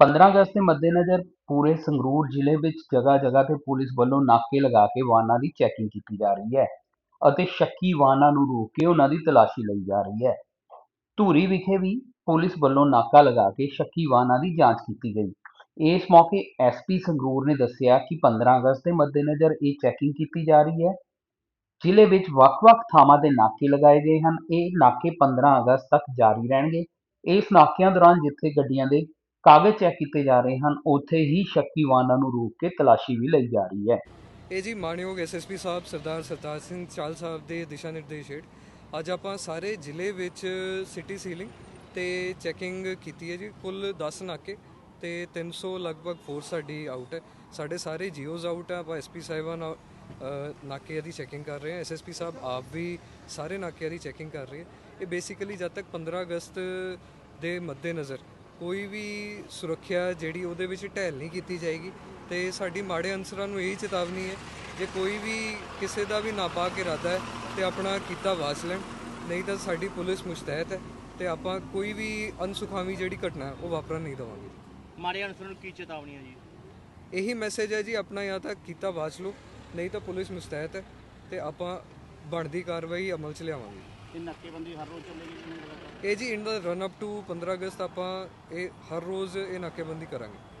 15 ਅਗਸਤ ਦੇ ਮੱਦੇਨਜ਼ਰ ਪੂਰੇ ਸੰਗਰੂਰ ਜ਼ਿਲ੍ਹੇ ਵਿੱਚ ਜਗ੍ਹਾ ਜਗ੍ਹਾ ਤੇ ਪੁਲਿਸ ਵੱਲੋਂ ਨਾਕੇ ਲਗਾ ਕੇ ਵਾਹਨਾਂ ਦੀ ਚੈਕਿੰਗ ਕੀਤੀ ਜਾ ਰਹੀ ਹੈ ਅਤੇ ਸ਼ੱਕੀ ਵਾਹਨਾਂ ਨੂੰ ਰੋਕ ਕੇ ਉਹਨਾਂ ਦੀ ਤਲਾਸ਼ੀ ਲਈ ਜਾ ਰਹੀ ਹੈ। ਧੂਰੀ ਵਿਖੇ ਵੀ ਪੁਲਿਸ ਵੱਲੋਂ ਨਾਕਾ ਲਗਾ ਕੇ ਸ਼ੱਕੀ ਵਾਹਨਾਂ ਦੀ ਜਾਂਚ ਕੀਤੀ ਗਈ। ਇਸ ਮੌਕੇ ਐਸਪੀ ਸੰਗਰੂਰ ਨੇ ਦੱਸਿਆ ਕਿ 15 ਅਗਸਤ ਦੇ ਮੱਦੇਨਜ਼ਰ ਇਹ ਚੈਕਿੰਗ ਕੀਤੀ ਜਾ ਰਹੀ ਹੈ। ਜ਼ਿਲ੍ਹੇ ਵਿੱਚ ਵੱਖ-ਵੱਖ ਥਾਵਾਂ 'ਤੇ ਨਾਕੇ ਲਗਾਏ ਗਏ ਹਨ। ਇਹ ਨਾਕੇ 15 ਅਗਸਤ ਤੱਕ ਜਾਰੀ ਰਹਿਣਗੇ। ਇਸ ਨਾਕਿਆਂ ਦੌਰਾਨ ਜਿੱਥੇ ਗੱਡੀਆਂ ਦੇ ਕਾਗਜ਼ ਚੈੱਕ ਕੀਤੇ ਜਾ ਰਹੇ ਹਨ ਉੱਥੇ ਹੀ ਸ਼ੱਕੀ ਵਾਹਨਾਂ ਨੂੰ ਰੋਕ ਕੇ ਤਲਾਸ਼ੀ ਵੀ ਲਈ ਜਾ ਰਹੀ ਹੈ। ਇਹ ਜੀ ਮਾਨਯੋਗ ਐਸਐਸਪੀ ਸਾਹਿਬ ਸਰਦਾਰ ਸਰਤਾਜ ਸਿੰਘ ਚਾਲ ਸਾਹਿਬ ਦੇ ਦਿਸ਼ਾ ਨਿਰਦੇਸ਼ ਹੇਠ ਅੱਜ ਆਪਾਂ ਸਾਰੇ ਜ਼ਿਲ੍ਹੇ ਵਿੱਚ ਸਿਟੀ ਸੀਲਿੰਗ ਤੇ ਚੈਕਿੰਗ ਕੀਤੀ ਹੈ ਜੀ ਕੁੱਲ 10 ਨਾਕੇ ਤੇ 300 ਲਗਭਗ ਫੋਰ ਸਾਡੀ ਆਊਟ ਹੈ। ਸਾਡੇ ਸਾਰੇ ਜੀਓਜ਼ ਆਊਟ ਆ ਆਪਾਂ ਐਸਪੀ ਸਾਹਿਬਾਨ ਅ, ਨਾਕਿਆਂ ਦੀ ਚੈਕਿੰਗ ਕਰ ਰਹੇ ਹਾਂ। ਐਸਐਸਪੀ ਸਾਹਿਬ ਆਪ ਵੀ ਸਾਰੇ ਨਾਕਿਆਂ ਦੀ ਚੈਕਿੰਗ ਕਰ ਰਹੇ ਹੈ। ਇਹ ਬੇਸਿਕਲੀ ਜਦ ਤੱਕ 15 ਅਗਸਤ ਦੇ ਮੱਦੇਨਜ਼ਰ ਕੋਈ ਵੀ ਸੁਰੱਖਿਆ ਜਿਹੜੀ ਉਹਦੇ ਵਿੱਚ ਢਹਿਲ ਨਹੀਂ ਕੀਤੀ ਜਾਏਗੀ ਤੇ ਸਾਡੀ ਮਾੜੇ ਅਨਸਰਾਂ ਨੂੰ ਇਹ ਚੇਤਾਵਨੀ ਹੈ ਜੇ ਕੋਈ ਵੀ ਕਿਸੇ ਦਾ ਵੀ ਨਾਪਾਕ ਇਰਾਦਾ ਹੈ ਤੇ ਆਪਣਾ ਕੀਤਾ ਵਾਚ ਲੈਣ ਨਹੀਂ ਤਾਂ ਸਾਡੀ ਪੁਲਿਸ ਮੁਸ਼ਤੈਦ ਹੈ ਤੇ ਆਪਾਂ ਕੋਈ ਵੀ ਅਨਸੁਖਾਵੀ ਜਿਹੜੀ ਘਟਨਾ ਹੈ, ਉਹ ਵਾਪਰਨ ਨਹੀਂ ਦੇਵਾਂਗੇ। ਮਾੜੇ ਅਨਸਰ ਨੂੰ ਕੀ ਚੇਤਾਵਨੀ ਹੈ ਜੀ? ਇਹੀ ਮੈਸੇਜ ਹੈ ਜੀ ਆਪਣਾ ਜਾਂ ਤਾਂ ਕੀਤਾ ਵਾਚ ਲਓ ਨਹੀਂ ਤਾਂ ਪੁਲਿਸ ਮੁਸ਼ਤੈਦ ਹੈ ਤੇ ਆਪਾਂ ਬਣਦੀ ਕਾਰਵਾਈ ਅਮਲ 'ਚ ਲਿਆਵਾਂਗੇ। ਇਹ ਨਾਕੇਬੰਦੀ ਹਰ ਰੋਜ਼ ਚੱਲੇਗੀ ਇਹ ਜੀ ਇਹਨਾਂ ਦਾ ਰਨ ਅਪ ਟੂ 15 ਅਗਸਤ ਆਪਾਂ ਇਹ ਹਰ ਰੋਜ਼ ਇਹ ਨਾਕੇਬੰਦੀ ਕਰਾਂਗੇ।